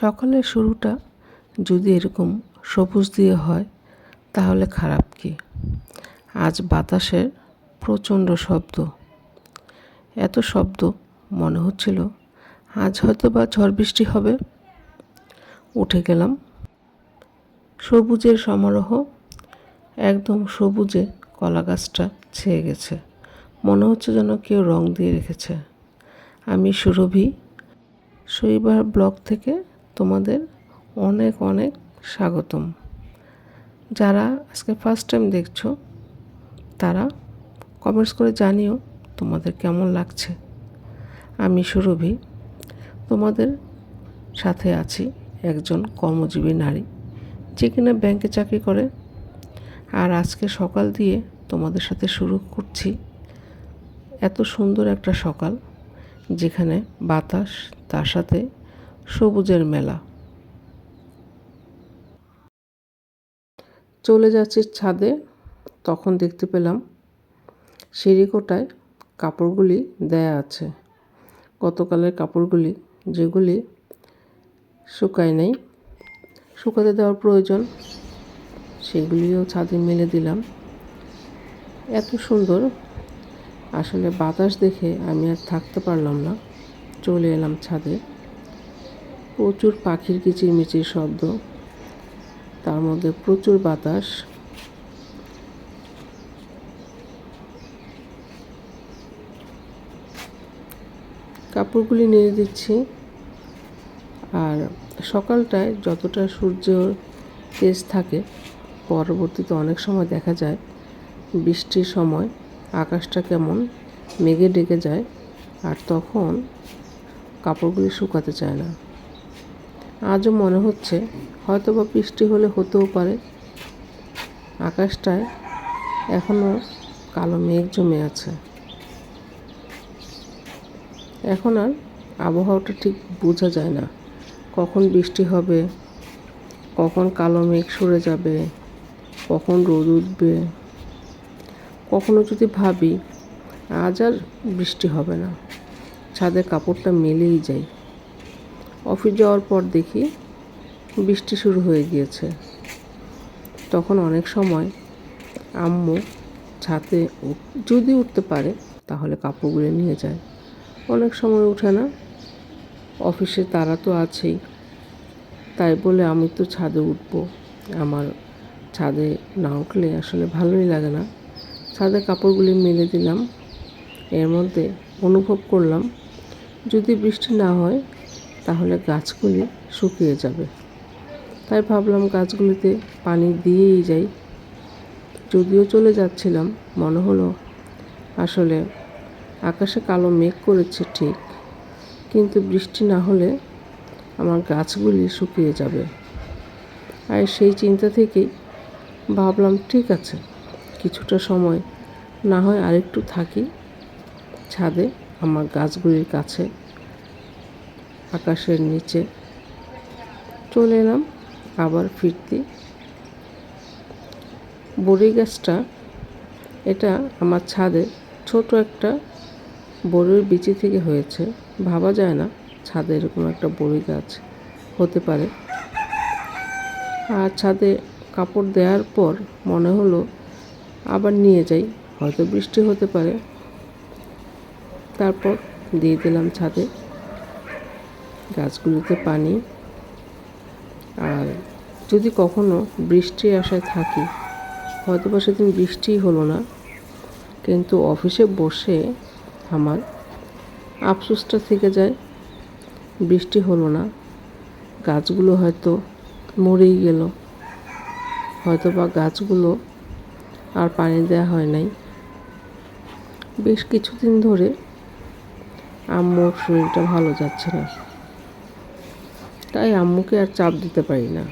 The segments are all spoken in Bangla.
সকালের শুরুটা যদি এরকম সবুজ দিয়ে হয়, তাহলে খারাপ কি? আজ বাতাসের প্রচণ্ড শব্দ। এত শব্দ মনে হচ্ছিল আজ হয়তো বা ঝড় বৃষ্টি হবে। উঠে গেলাম। সবুজের সমারোহ একদম সবুজে কলা গাছটা ছেয়ে গেছে। মনে হচ্ছে যেন কেউ রং দিয়ে রেখেছে। আমি সুরভি শৈবার ব্লক থেকে তোমাদের অনেক অনেক স্বাগতম। যারা আজকে ফার্স্ট টাইম দেখছ, তারা কমেন্টস করে জানিও তোমাদের কেমন লাগছে। আমি সুরভি, তোমাদের সাথে আছি একজন কর্মজীবী নারী, যে কিনা ব্যাংকে চাকরি করে। আর আজকে সকাল দিয়ে তোমাদের সাথে শুরু করছি এত সুন্দর একটা সকাল, যেখানে বাতাস, তার সাথে সবুজের মেলা। চলে যাচ্ছি ছাদে, তখন দেখতে পেলাম সিঁড়িকোটায় কাপড়গুলি দেয়া আছে। গতকালের কাপড়গুলি যেগুলি শুকায় নাই, শুকাতে দেওয়ার প্রয়োজন, সেগুলিও ছাদে মেলে দিলাম। এত সুন্দর, আসলে বাতাস দেখে আমি আর থাকতে পারলাম না। চলে এলাম ছাদে। প্রচুর পাখির কিচিরমিচির শব্দ। তার মধ্যে প্রচুর বাতাস। কাপড়গুলি নেড়ে দিচ্ছি। আর সকালটায় যতটা সূর্য তেজ থাকে, পরবর্তীতে অনেক সময় দেখা যায় বৃষ্টির সময় আকাশটা কেমন মেঘে ডেকে যায় আর তখন কাপড়গুলি শুকাতে চায় না। আজও মনে হচ্ছে হয়তো বা বৃষ্টি হলে হতেও পারে। আকাশটায় এখনও কালো মেঘ জমে আছে। এখন আর আবহাওয়াটা ঠিক বোঝা যায় না। কখন বৃষ্টি হবে? কখন কালো মেঘ সরে যাবে? কখন রোদ উঠবে? কখনো যদি ভাবি, আজ আর বৃষ্টি হবে না। ছাদে কাপড়টা মেলেই যায়। অফিস যাওয়ার পর দেখি বৃষ্টি শুরু হয়ে গিয়েছে। তখন অনেক সময় আম্মু ছাদে যদি উঠতে পারে তাহলে কাপড়গুলো নিয়ে যায়। অনেক সময় উঠে না। অফিসে তারা তো আছেই। তাই বলে আমি তো ছাদে উঠব। আমার ছাদে না উঠলে আসলে ভালোই লাগে না। ছাদে কাপড়গুলি মেলে দিলাম। এর মধ্যে অনুভব করলাম, যদি বৃষ্টি না হয় তাহলে গাছগুলি শুকিয়ে যাবে। তাই ভাবলাম গাছগুলিতে পানি দিয়েই যাই। যদিও চলে যাচ্ছিলাম, মনে হলো আসলে আকাশে কালো মেঘ করেছে ঠিক, কিন্তু বৃষ্টি না হলে আমার গাছগুলি শুকিয়ে যাবে। আর সেই চিন্তা থেকেই ভাবলাম, ঠিক আছে, কিছুটা সময় না হয় আরেকটু থাকি ছাদে আমার গাছগুলির কাছে। আকাশের নিচে। চলে এলাম, আবার ফিরতি। বড়ি গাছটা, এটা আমার ছাদে ছোট একটা বড়ির বিচি থেকে হয়েছে। ভাবা যায় না, ছাদে এরকম একটা বড়ি গাছ হতে পারে। আর ছাদে কাপড় দেওয়ার পর মনে হলো আবার নিয়ে যাই, হয়তো বৃষ্টি হতে পারে। তারপর দিয়ে দিলাম ছাদে। গাছগুলোতে পানি। আর যদি কখনো বৃষ্টির আশায় থাকি হয়তো বা সেদিন বৃষ্টিই হলো না, কিন্তু অফিসে বসে আমার আফসোসটা থেকে যায়, বৃষ্টি হলো না, গাছগুলো হয়তো মরেই গেল। হয়তো বা গাছগুলো আর পানি দেওয়া হয় নাই। বেশ কিছুদিন ধরে আম্মুর শরীরটা ভালো যাচ্ছে না। তাই আম্মুকে আর চাপ দিতে পারি না।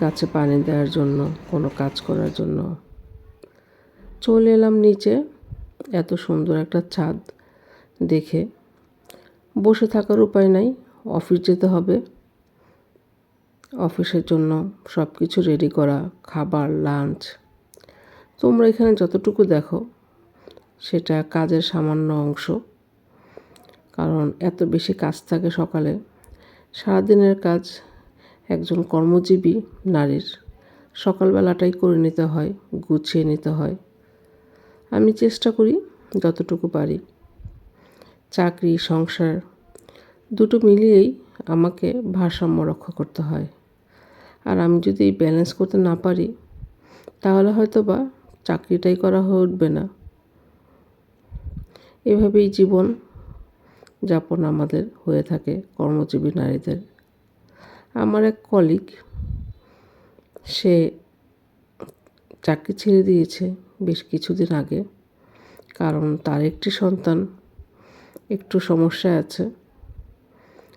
গাছে পানি দেওয়ার জন্য, কোনো কাজ করার জন্য। চলে এলাম নিচে, এত সুন্দর একটা ছাদ দেখে। বসে থাকার উপায় নাই, অফিস যেতে হবে। অফিসের জন্য সব কিছু রেডি করা, খাবার লাঞ্চ তোমরা এখানে যতটুকু দেখো, সেটা কাজের সামান্য অংশ। কারণ এত বেশি কাজ থাকে সকালে। সারাদিনের কাজ একজন কর্মজীবী নারীর। সকালবেলাটাই করে নিতে হয়, গুছিয়ে নিতে হয়। আমি চেষ্টা করি যতটুকু পারি। চাকরি, সংসার দুটো মিলিয়েই আমাকে ভারসাম্য রক্ষা করতে হয়। আর আমি যদি ব্যালেন্স করতে না পারি, তাহলে হয়তো বা চাকরিটাই করা হয়ে উঠবে না। এভাবেই জীবন যাপন আমাদের হয়ে থাকে কর্মজীবী নারীদের। আমার এক কলিগ সে চাকরি ছেড়ে দিয়েছে বেশ কিছুদিন আগে, কারণ তার একটি সন্তান একটু সমস্যায় আছে।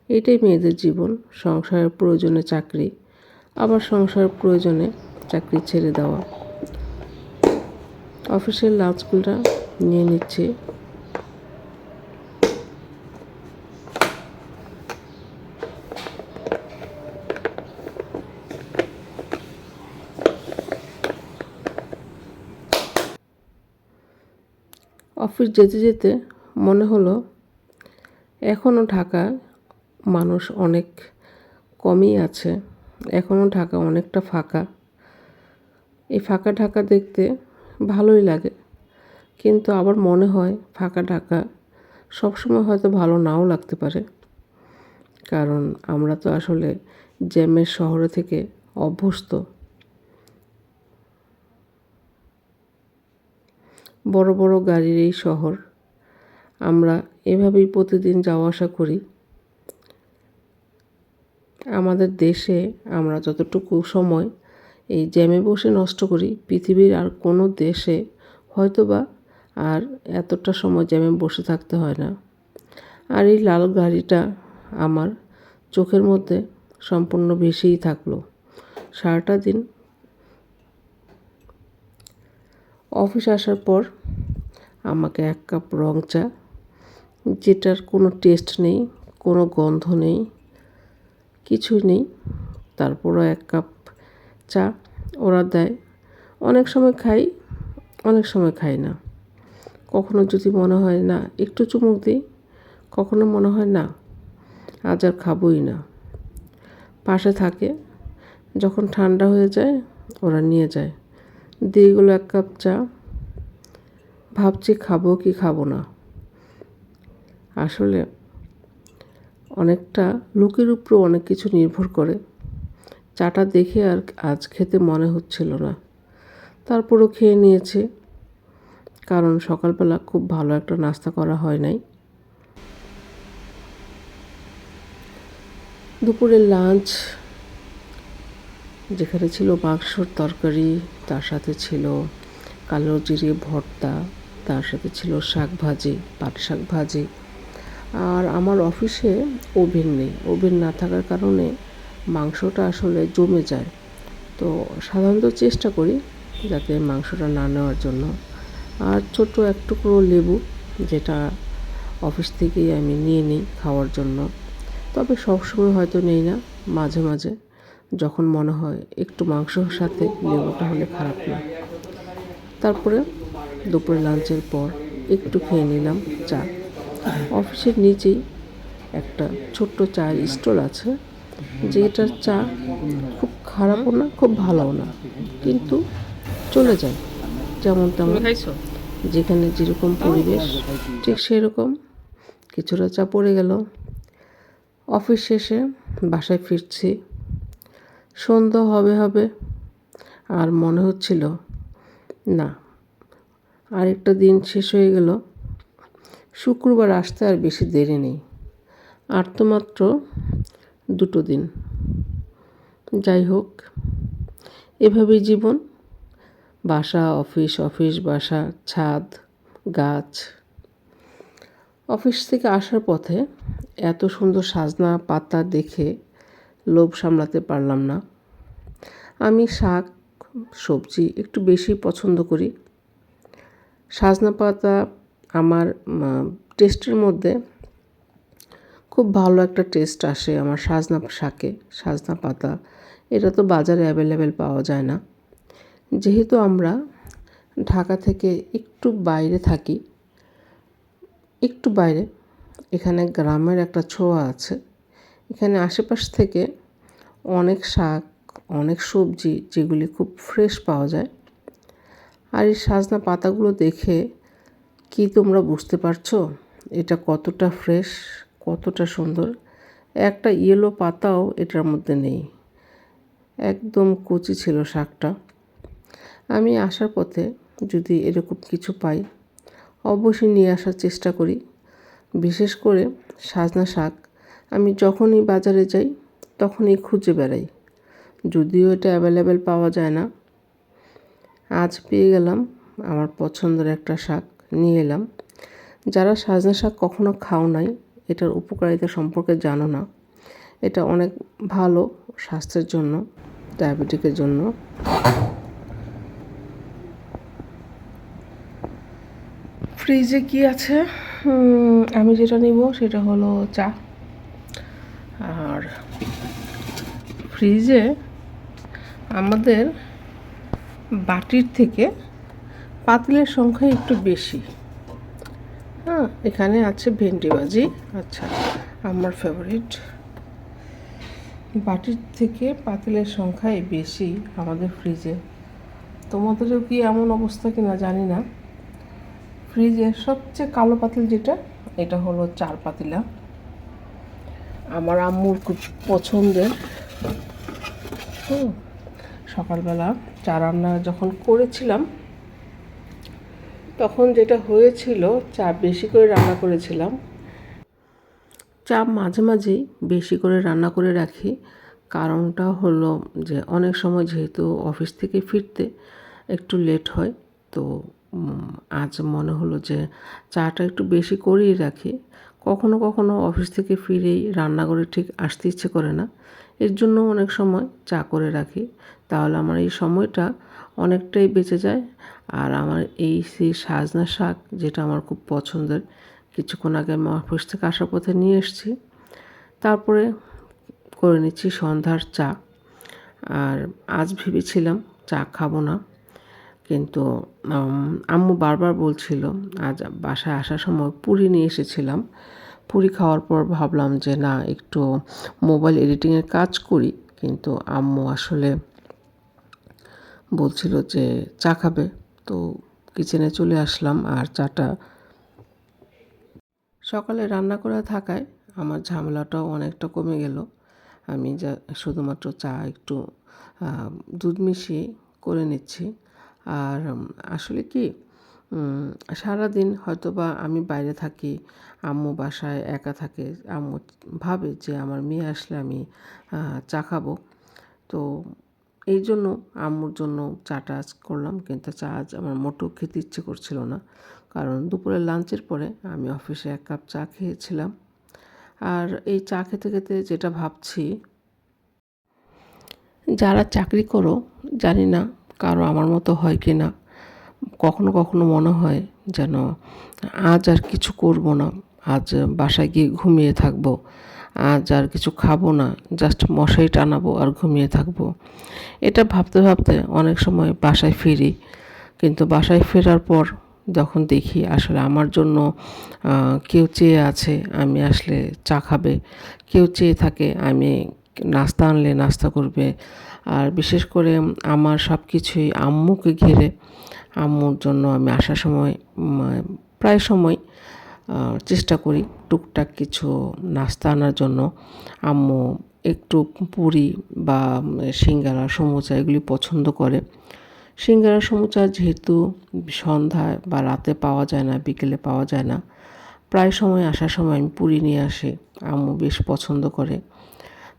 এটাই মেয়েদের জীবন, সংসারের প্রয়োজনে চাকরি, আবার সংসারের প্রয়োজনে চাকরি ছেড়ে দেওয়া। অফিসের লাঞ্চগুলো নিয়ে নিচ্ছে অফিস যেতে যেতে মনে হলো এখনও ঢাকায় মানুষ অনেক কমই আছে। এখনও ঢাকা অনেকটা ফাঁকা। এই ফাঁকা ঢাকা দেখতে ভালোই লাগে। কিন্তু আবার মনে হয় ফাঁকা ঢাকা সবসময় হয়তো ভালো নাও লাগতে পারে। কারণ আমরা তো আসলে জ্যামের শহরে থেকে অভ্যস্ত। বড় বড় গাড়ির এই শহর। আমরা এভাবেই প্রতিদিন যাওয়া আসা করি। আমাদের দেশে আমরা যতটুকু সময় এই জ্যামে বসে নষ্ট করি, পৃথিবীর আর কোনো দেশে হয়তোবা আর এতটা সময় জ্যামে বসে থাকতে হয় না। আর এই লাল গাড়িটা আমার চোখের মধ্যে সম্পূর্ণ ভেসেই থাকল। সারাটা দিন অফিস আসার পর আমাকে এক কাপ রং চা, যেটার কোনো টেস্ট নেই, কোনো গন্ধ নেই কিছু নেই। তারপরও এক কাপ চা ওরা দেয়। অনেক সময় খাই, অনেক সময় খাই না। কখনো যদি মনে হয় না, একটু চুমুক দিই, কখনো মনে হয় না, আজ আর খাবোই না। পাশে থাকে, যখন ঠান্ডা হয়ে যায়, ওরা নিয়ে যায়। দিয়ে গেলো এক কাপ চা। ভাবছি খাব কি খাব না। আসলে অনেকটা লোকের উপরও অনেক কিছু নির্ভর করে। চাটা দেখে আর আজ খেতে মনে হচ্ছিল না। তারপরও খেয়ে নিয়েছে। কারণ সকালবেলা খুব ভালো একটা নাস্তা করা হয় নাই। দুপুরে লাঞ্চ যেখানে ছিল মাংসর তরকারি, তার সাথে ছিল কালো জিরে ভর্তা, তার সাথে ছিল শাক ভাজি, পাট শাক ভাজি। আর আমার অফিসে ওভেন নেই। ওভেন না থাকার কারণে মাংসটা আসলে জমে যায়। তো সাধারণত চেষ্টা করি যাতে মাংসটা না নেওয়ার জন্য। আর ছোট্ট এক টুকরো লেবু যেটা অফিস থেকেই আমি নিয়ে নিই খাওয়ার জন্য। তবে সবসময় হয়তো নেই না, মাঝে মাঝে। যখন মনে হয় একটু মাংসর সাথে লেবুটা হলে খারাপ না। তারপরে দুপুরে লাঞ্চের পর একটু খেয়ে নিলাম চা। অফিসের নিচেই একটা ছোট্ট চায়ের স্টল আছে যেটার চা খুব খারাপও না খুব ভালোও না। কিন্তু চলে যায় যেমন তেমন। যেখানে যেরকম পরিবেশ ঠিক সেরকম কিছুটা চা পড়ে গেল। অফিস শেষে বাসায় ফিরছি সন্ধ্যা হবে হবে। আর মনে হচ্ছিল, না, আরেকটা দিন শেষ হয়ে গেল। শুক্রবার আসতে আর বেশি দেরি নেই। আর তো মাত্র দুটো দিন। যাই হোক, এভাবেই জীবন। বাসা, অফিস অফিস, বাসা, ছাদ, গাছ। অফিস থেকে আসার পথে এত সুন্দর সাজনা পাতা দেখে লোভ সামলাতে পারলাম না। আমি শাক, সবজি একটু বেশি পছন্দ করি। সাজনা পাতা আমার টেস্টের মধ্যে খুব ভালো একটা টেস্ট আসে আমার সাজনা শাকে, সাজনা পাতা। এটা তো বাজারে অ্যাভেলেবেল পাওয়া যায় না। যেহেতু আমরা ঢাকা থেকে একটু বাইরে থাকি, একটু বাইরে, এখানে গ্রামের একটা ছোঁয়া আছে। এখানে আশেপাশ থেকে অনেক শাক অনেক সবজি যেগুলি খুব ফ্রেশ পাওয়া যায়। আর এই সাজনা পাতাগুলো দেখে কি তোমরা বুঝতে পারছ? এটা কতটা ফ্রেশ কতটা সুন্দর। একটা ইয়েলো পাতাও এটার মধ্যে নেই। একদম কচি ছিল শাকটা। আমি আসার পথে যদি এরকম কিছু পাই, অবশ্যই নিয়ে আসার চেষ্টা করি। বিশেষ করে সাজনা শাক, আমি যখনই বাজারে যাই, তখনই খুঁজে বেড়াই। যদিও এটা অ্যাভেলেবেল পাওয়া যায় না। আজ পেয়ে গেলাম আমার পছন্দের একটা শাক, নিয়ে এলাম। যারা সাজনা শাক কখনো খাও নাই, এটার উপকারিতা সম্পর্কে জানো না। এটা অনেক ভালো স্বাস্থ্যের জন্য ডায়াবেটিকের জন্য। ফ্রিজে কি আছে? আমি যেটা নিব সেটা হলো চা। আর ফ্রিজে আমাদের বাটির থেকে পাতিলের সংখ্যা একটু বেশি। হ্যাঁ এখানে আছে ভেন্ডি ভাজি আচ্ছা আমার ফেভারিট বাটির থেকে পাতিলের সংখ্যাই বেশি আমাদের ফ্রিজে তোমাদেরও কি এমন অবস্থা কিনা জানি না। ফ্রিজের সবচেয়ে কালো পাতিল যেটা, এটা হলো চার পাতিলা। আমার আম্মুর খুব পছন্দের। হুম। সকালবেলা চা রান্না যখন করেছিলাম, তখন যেটা হয়েছিল, চা বেশি করে রান্না করেছিলাম। চা মাঝে মাঝেই বেশি করে রান্না করে রাখি। কারণটা হলো যে, অনেক সময় যেহেতু অফিস থেকে ফিরতে একটু লেট হয়, তো আজ মনে হলো যে, চাটা একটু বেশি করেই রাখি। কখনো কখনো অফিস থেকে ফিরেই রান্নাঘরে ঠিক আসতে ইচ্ছে করে না। এর জন্য অনেক সময় চা করে রাখি। তাহলে আমার এই সময়টা অনেকটাই বেঁচে যায়। আর আমার এই সেই সাজনা শাক যেটা আমার খুব পছন্দের, কিছুক্ষণ আগে আমি অফিস থেকে আসার পথে নিয়ে এসেছি। তারপরে করে নিচ্ছি সন্ধ্যার চা। আর আজ ভেবেছিলাম চা খাব না, কিন্তু আম্মু বারবার বলছিল, আজ বাসায় আসার সময় পুরি নিয়ে এসেছিলাম। পুরি খাওয়ার পর ভাবলাম যে না, একটু মোবাইল এডিটিংয়ের কাজ করি, কিন্তু আম্মু আসলে বলছিল যে চা খাবে। তো কিচেনে চলে আসলাম আর চাটা সকালে রান্না করা থাকায় আমার ঝামেলাটাও অনেকটা কমে গেল। আমি যা শুধুমাত্র চা একটু দুধ মিশিয়ে করে নিচ্ছি। আর আসলে কি সারাদিন হয়তো বা আমি বাইরে থাকি, আম্মু বাসায় একা থাকে, আম্মু ভাবে যে আমার মেয়ে আসলে আমি চা খাব। তো এই জন্য আম্মুর জন্য চাটা আজ করলাম, কিন্তু চা আজ আমার মোটেও খেতে ইচ্ছে করছিল না। কারণ দুপুরের লাঞ্চের পরে আমি অফিসে এক কাপ চা খেয়েছিলাম। আর এই চা খেতে খেতে যেটা ভাবছি, যারা চাকরি করো, জানি না কারও আমার মতো হয় কি না। কখনো কখনো মনে হয় যেন আজ আর কিছু করব না, আজ বাসায় গিয়ে ঘুমিয়ে থাকব। আজ আর কিছু খাব না জাস্ট মশাই টানাবো আর ঘুমিয়ে থাকব। এটা ভাবতে ভাবতে অনেক সময় বাসায় ফিরি, কিন্তু বাসায় ফেরার পর যখন দেখি আসলে আমার জন্য কেউ চেয়ে আছে আমি আসলে চা খাবে, কেউ চেয়ে থাকে আমি নাস্তা আনলে নাস্তা করবে, আর বিশেষ করে আমার সব কিছুই আম্মুকে ঘিরে, আম্মুর জন্য আমি আসার সময় প্রায় সময় চেষ্টা করি। টুকটাক কিছু নাস্তা আনার জন্য আম্মু একটু পুরি বা সিঙ্গারা, সমুচা এগুলি পছন্দ করে। সিঙ্গারা, সমুচা যেহেতু সন্ধ্যায় বা রাতে পাওয়া যায় না, বিকেলে পাওয়া যায় না, প্রায় সময় আসার সময় আমি পুরি নিয়ে আসি। আম্মু বেশ পছন্দ করে।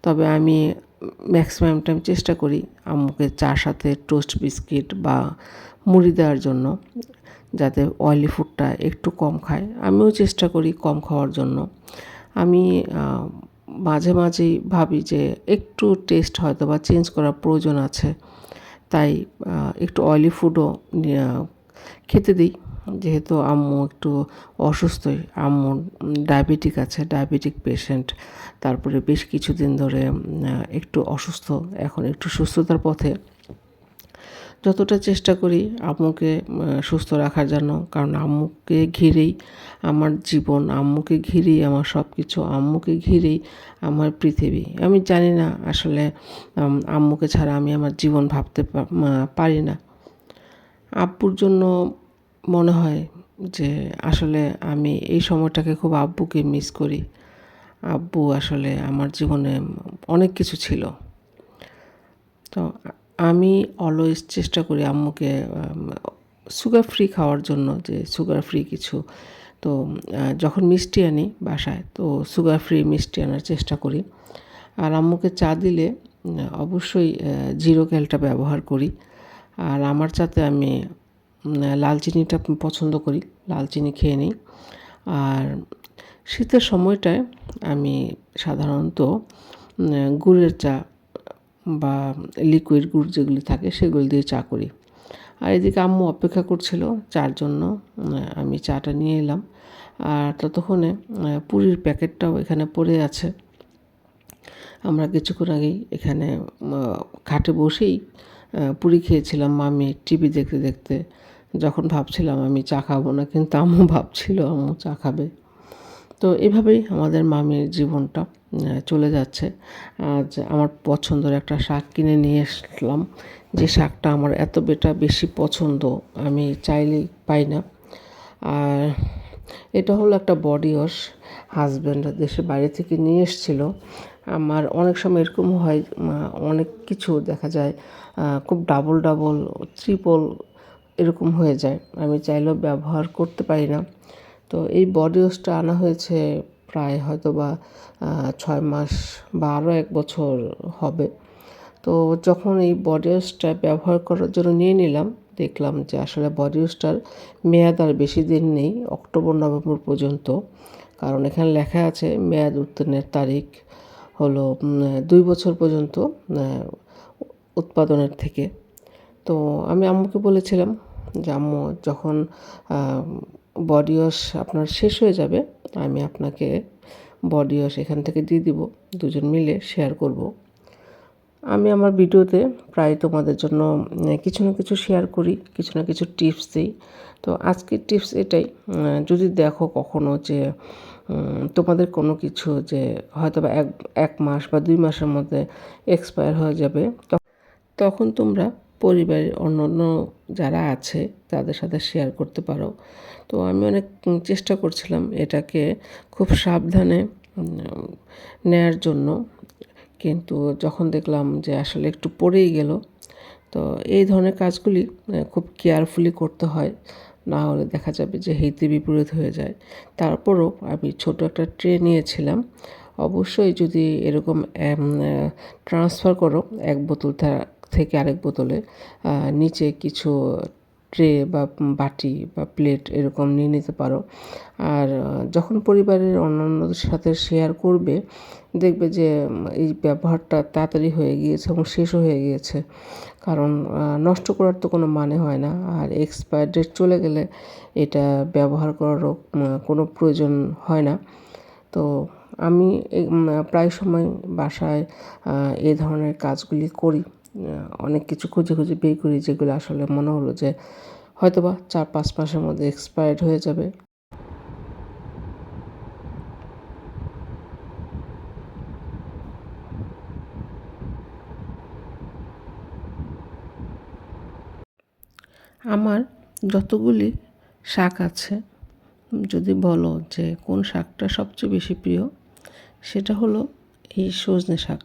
তবে আমি ম্যাক্সিমাম টাইম চেষ্টা করি আম্মুকে চার সাথে টোস্ট বিস্কিট বা মুড়ি দেওয়ার জন্য, যাতে অয়েলি ফুডটা একটু কম খায়। আমিও চেষ্টা করি কম খাওয়ার জন্য। আমি মাঝে মাঝেই ভাবি যে একটু টেস্ট হয়তো বা চেঞ্জ করার প্রয়োজন আছে। তাই একটু অয়েলি ফুডও খেতে দিই। যেহেতু আম্মু একটু অসুস্থই আম্মু ডায়াবেটিক আছে, ডায়াবেটিক পেশেন্ট। তারপরে বেশ কিছুদিন ধরে একটু অসুস্থ, এখন একটু সুস্থতার পথে। যতটা চেষ্টা করি আম্মুকে সুস্থ রাখার জন্য, কারণ আম্মুকে ঘিরেই আমার জীবন, আম্মুকে ঘিরেই আমার সব কিছু আম্মুকে ঘিরেই আমার পৃথিবী। আমি জানি না আসলে আম্মুকে ছাড়া আমি আমার জীবন ভাবতে পারি না। আব্বুর জন্য মনে হয় যে আসলে আমি এই সময়টাকে খুব আব্বুকে মিস করি। আব্বু আসলে আমার জীবনে অনেক কিছু ছিল। তো আমি অলওয়েজ চেষ্টা করি আম্মুকে সুগার ফ্রি খাওয়ার জন্য যে সুগার ফ্রি কিছু। তো যখন মিষ্টি আনি বাসায়, তো সুগার ফ্রি মিষ্টি আনার চেষ্টা করি। আর আম্মুকে চা দিলে অবশ্যই জিরো ক্যালটা ব্যবহার করি। আর আমার চাতে আমি লাল চিনিটা পছন্দ করি, লাল চিনি খেয়ে নিই। আর শীতের সময়টায় আমি সাধারণত গুড়ের চা বা লিকুইড গুড় যেগুলি থাকে সেগুলি দিয়ে চা করি। আর এদিকে আম্মু অপেক্ষা করছিল চার জন্য আমি চাটা নিয়ে এলাম। আর ততক্ষণে পুরীর প্যাকেটটাও এখানে পড়ে আছে। আমরা কিছুক্ষণ আগেই এখানে খাটে বসেই পুরি খেয়েছিলাম মামি টিভি দেখতে দেখতে। যখন ভাবছিলাম আমি চা খাব না, কিন্তু আম্মু ভাবছিল আম্মু চা খাবে। তো এভাবেই আমাদের মামির জীবনটা চলে যাচ্ছে। আজ আমার পছন্দের একটা শাক কিনে নিয়ে আসলাম যে শাকটা আমার এত বেটা বেশি পছন্দ, আমি চাইলেই পাই না। আর এটা হলো একটা বডি ওয়াশ। হাজব্যান্ড দেশের বাইরে থেকে নিয়ে এসেছিল। আমার অনেক সময় এরকম হয় অনেক কিছু দেখা যায় খুব ডাবল ডাবল ট্রিপল এরকম হয়ে যায়। আমি চাইলেও ব্যবহার করতে পারি না। তো এই বডি ওয়াশটা আনা হয়েছে প্রায় হয়তো বা ছয় মাস বা আরও এক বছর হবে। তো যখন এই বডি ওয়াশটা ব্যবহার করার জন্য নিয়ে নিলাম, দেখলাম যে আসলে বডি ওয়াশটার মেয়াদ আর বেশি দিন নেই, অক্টোবর, নভেম্বর পর্যন্ত। কারণ এখানে লেখা আছে, মেয়াদ উত্তীর্ণের তারিখ হলো দুই বছর পর্যন্ত উৎপাদনের থেকে। তো আমি আম্মুকে বলেছিলাম আম্মু যখন বডি ওয়াশ আপনার শেষ হয়ে যাবে, আমি আপনাকে বডি ওয়াশ এখান থেকে দিয়ে দিব, দুজন মিলে শেয়ার করব। আমি আমার ভিডিওতে প্রায় তোমাদের জন্য কিছু না কিছু শেয়ার করি, কিছু না কিছু টিপস দিই। তো আজকের টিপস এটাই যদি দেখো কখনো যে তোমাদের কোনো কিছু যে হয়তো বা এক এক মাস বা দুই মাসের মধ্যে এক্সপায়ার হয়ে যাবে তখন তোমরা পরিবারের অন্য অন্য যারা আছে, তাদের সাথে শেয়ার করতে পারো। তো আমি অনেক চেষ্টা করছিলাম এটাকে খুব সাবধানে নেয়ার জন্য। কিন্তু যখন দেখলাম যে আসলে একটু পড়েই গেল, তো এই ধরনের কাজগুলি খুব কেয়ারফুলি করতে হয়। না হলে দেখা যাবে যে হেইতে বিপরীত হয়ে যায়। তারপরও আমি ছোট একটা ট্রে নিয়েছিলাম। অবশ্যই যদি এরকম ট্রান্সফার করো, এক বোতল থেকে আরেক বোতলে নিচে কিছু ট্রে বা বাটি বা প্লেট এরকম নিয়ে নিতে পারো। আর যখন পরিবারের অন্যান্যদের সাথে শেয়ার করবে, দেখবে যে, এই ব্যবহারটা তাড়াতাড়ি হয়ে গিয়েছে এবং শেষও হয়ে গিয়েছে। কারণ নষ্ট করার তো কোনো মানে হয় না। আর এক্সপায়ার ডেট চলে গেলে এটা ব্যবহার করারও কোনো প্রয়োজন হয় না। তো আমি প্রায় সময় বাসায় এ ধরনের কাজগুলি করি। অনেক কিছু খুঁজে খুঁজে বের করি যেগুলো আসলে মনে হলো যে হয়তোবা চার, পাঁচ মাসের মধ্যে এক্সপায়ার্ড হয়ে যাবে। আমার যতগুলি শাক আছে, যদি বলো যে কোন শাকটা সবচেয়ে বেশি প্রিয়, সেটা হলো এই সজনে শাক।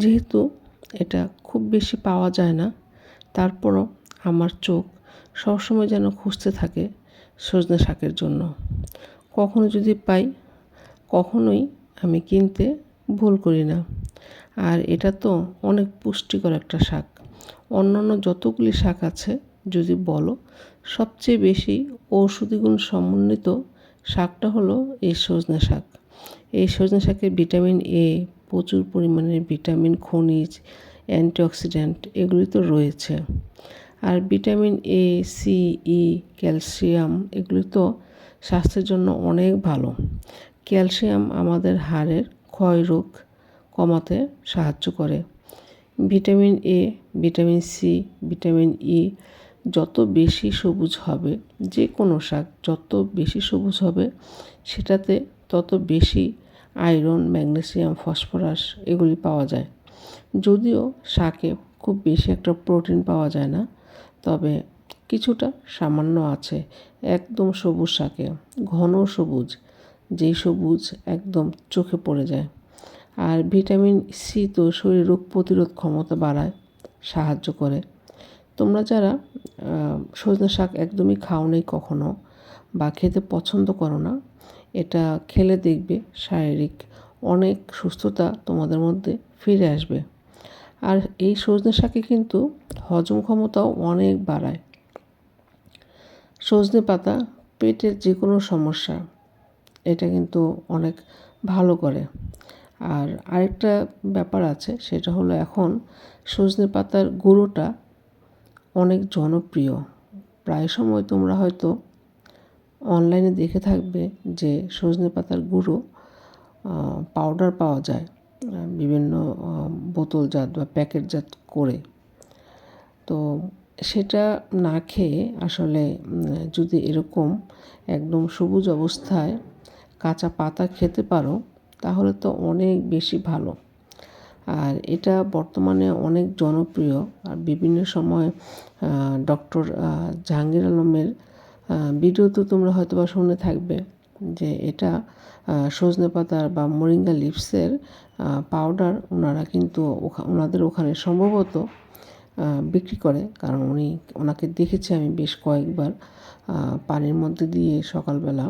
যেহেতু এটা খুব বেশি পাওয়া যায় না। তারপরও আমার চোখ সবসময় যেন খুঁজতে থাকে সজনে শাকের জন্য। কখনো যদি পাই, কখনোই আমি কিনতে ভুল করি না। আর এটা তো অনেক পুষ্টিকর একটা শাক। অন্যান্য যতগুলি শাক আছে, যদি বলো, সবচেয়ে বেশি ঔষধি গুণ সমন্বিত শাকটা হলো এই সজনে শাক। এই সজনে শাকে ভিটামিন এ প্রচুর পরিমাণে ভিটামিন, খনিজ, অ্যান্টিঅক্সিডেন্ট এগুলি তো রয়েছে। আর vitamin A C E calcium এগুলি তো স্বাস্থ্যের জন্য অনেক ভালো। ক্যালসিয়াম আমাদের হাড়ের ক্ষয় রোগ কমাতে সাহায্য করে। Vitamin A vitamin C vitamin E যত বেশি সবুজ হবে যে কোনো শাক যত বেশি সবুজ হবে, সেটাতে তত বেশি আয়রন, ম্যাগনেসিয়াম, ফসফরাস এগুলি পাওয়া যায়। যদিও শাকে খুব বেশি একটা প্রোটিন পাওয়া যায় না, তবে কিছুটা সামান্য আছে একদম সবুজ শাকে, ঘন সবুজ, যেই সবুজ একদম চোখে পড়ে যায়। আর ভিটামিন সি তো শরীর রোগ প্রতিরোধ ক্ষমতা বাড়ায়, সাহায্য করে। তোমরা যারা সজনে শাক একদমই খাও নেই কখনো বা খেতে পছন্দ করো না এটা খেলে দেখবে শারীরিক অনেক সুস্থতা তোমাদের মধ্যে ফিরে আসবে। আর এই সজনে শাকে কিন্তু হজম ক্ষমতাও অনেক বাড়ায়। সজনে পাতা পেটের যে কোনো সমস্যা, এটা কিন্তু অনেক ভালো করে। আর আরেকটা ব্যাপার আছে, সেটা হলো এখন সজনে পাতার গুঁড়োটা অনেক জনপ্রিয়। প্রায় সময় তোমরা হয়তো অনলাইনে দেখে থাকবে যে সজনে পাতার গুঁড়ো পাউডার পাওয়া যায় বিভিন্ন বোতলজাত বা প্যাকেটজাত করে। তো সেটা না খেয়ে আসলে যদি এরকম একদম সবুজ অবস্থায় কাঁচা পাতা খেতে পারো, তাহলে তো অনেক বেশি ভালো। আর এটা বর্তমানে অনেক জনপ্রিয়। আর বিভিন্ন সময় ডক্টর জাহাঙ্গীর আলমের ভিডিও তো তোমরা হয়তো বা শুনে থাকবে যে এটা সজনে পাতার বা মোরিঙ্গা লিভসের পাউডার ওনারা কিন্তু ওনাদের ওখানে সম্ভবত বিক্রি করে। কারণ উনি, ওনাকে দেখেছি আমি বেশ কয়েকবার পানির মধ্যে দিয়ে সকালবেলা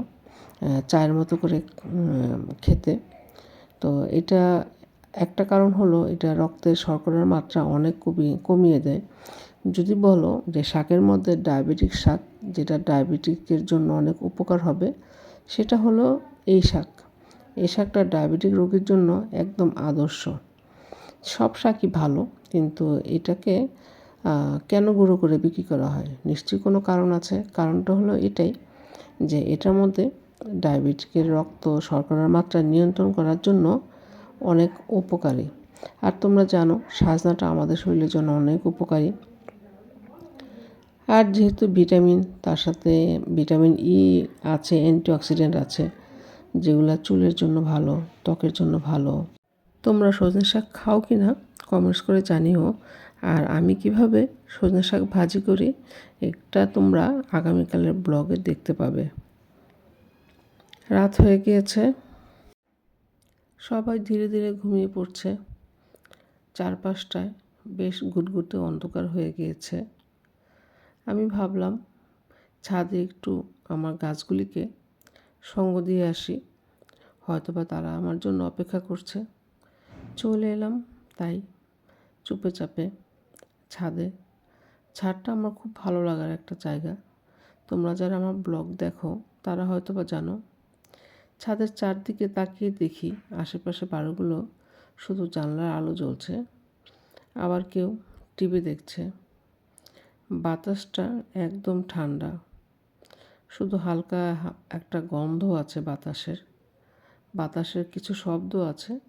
চায়ের মতো করে খেতে। তো এটা একটা কারণ হলো এটা রক্তের শর্করার মাত্রা অনেক কমিয়ে কমিয়ে দেয়। যদি বলো যে শাকের মধ্যে ডায়াবেটিক শাক যেটা ডায়াবেটিকের জন্য অনেক উপকার হবে, সেটা হলো এই শাক। এই শাকটা ডায়াবেটিক রোগীর জন্য একদম আদর্শ। সব শাকই ভালো, কিন্তু এটাকে কেন গুঁড়ো করে বিক্রি করা হয়? নিশ্চয়ই কোনো কারণ আছে। কারণটা হলো এটাই যে এটার মধ্যে ডায়াবেটিকের রক্ত, শর্করার মাত্রা নিয়ন্ত্রণ করার জন্য অনেক উপকারী। আর তোমরা জানো, সাজনাটা আমাদের শরীরের জন্য অনেক উপকারী। আর যেহেতু ভিটামিন, তার সাথে ভিটামিন ই আছে, অ্যান্টিঅক্সিডেন্ট আছে, যেগুলো চুলের জন্য ভালো, ত্বকের জন্য ভালো। তোমরা সজনে শাক খাও কি না কমেন্টস করে জানিও। আর আমি কীভাবে সজনে শাক ভাজি করি একটা তোমরা আগামীকালের ব্লগে দেখতে পাবে। রাত হয়ে গিয়েছে। সবাই ধীরে ধীরে ঘুমিয়ে পড়ছে। চারপাশটায় বেশ গুটগুটে অন্ধকার হয়ে গিয়েছে। আমি ভাবলাম, ছাদে একটু আমার গাছগুলিকে সঙ্গ দিয়ে আসি। হয়তোবা তারা আমার জন্য অপেক্ষা করছে। চলে এলাম তাই চুপে চাপে ছাদে। ছাদটা আমার খুব ভালো লাগার একটা জায়গা। তোমরা যারা আমার ব্লগ দেখো, তারা হয়তো বা জানো। ছাদের চারদিকে তাকিয়ে দেখি আশেপাশে বাড়িগুলো শুধু জানলার আলো জ্বলছে। আবার কেউ টিভি দেখছে। বাতাসটা একদম ঠান্ডা। শুধু হালকা একটা গন্ধ আছে বাতাসের। বাতাসের কিছু শব্দ আছে।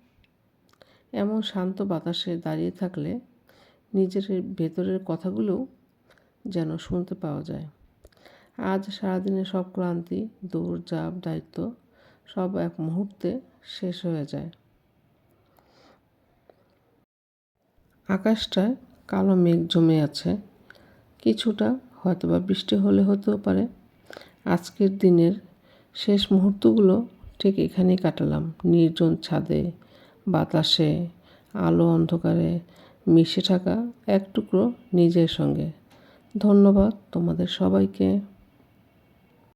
এমন শান্ত বাতাসে দাঁড়িয়ে থাকলে নিজের ভেতরের কথাগুলোও যেন শুনতে পাওয়া যায়। আজ সারাদিনের সব ক্লান্তি, দৌড়, জাপ, দায়িত্ব সব এক মুহূর্তে শেষ হয়ে যায়। আকাশটায় কালো মেঘ জমে আছে। কিছুটা হয়তো বা বৃষ্টি হলে হতেও পারে। আজকের দিনের শেষ মুহূর্তগুলো ঠিক এখানেই কাটালাম। নির্জন ছাদে, বাতাসে, আলো অন্ধকারে মিশে থাকা এক টুকরো নিজের সঙ্গে। ধন্যবাদ তোমাদের সবাইকে।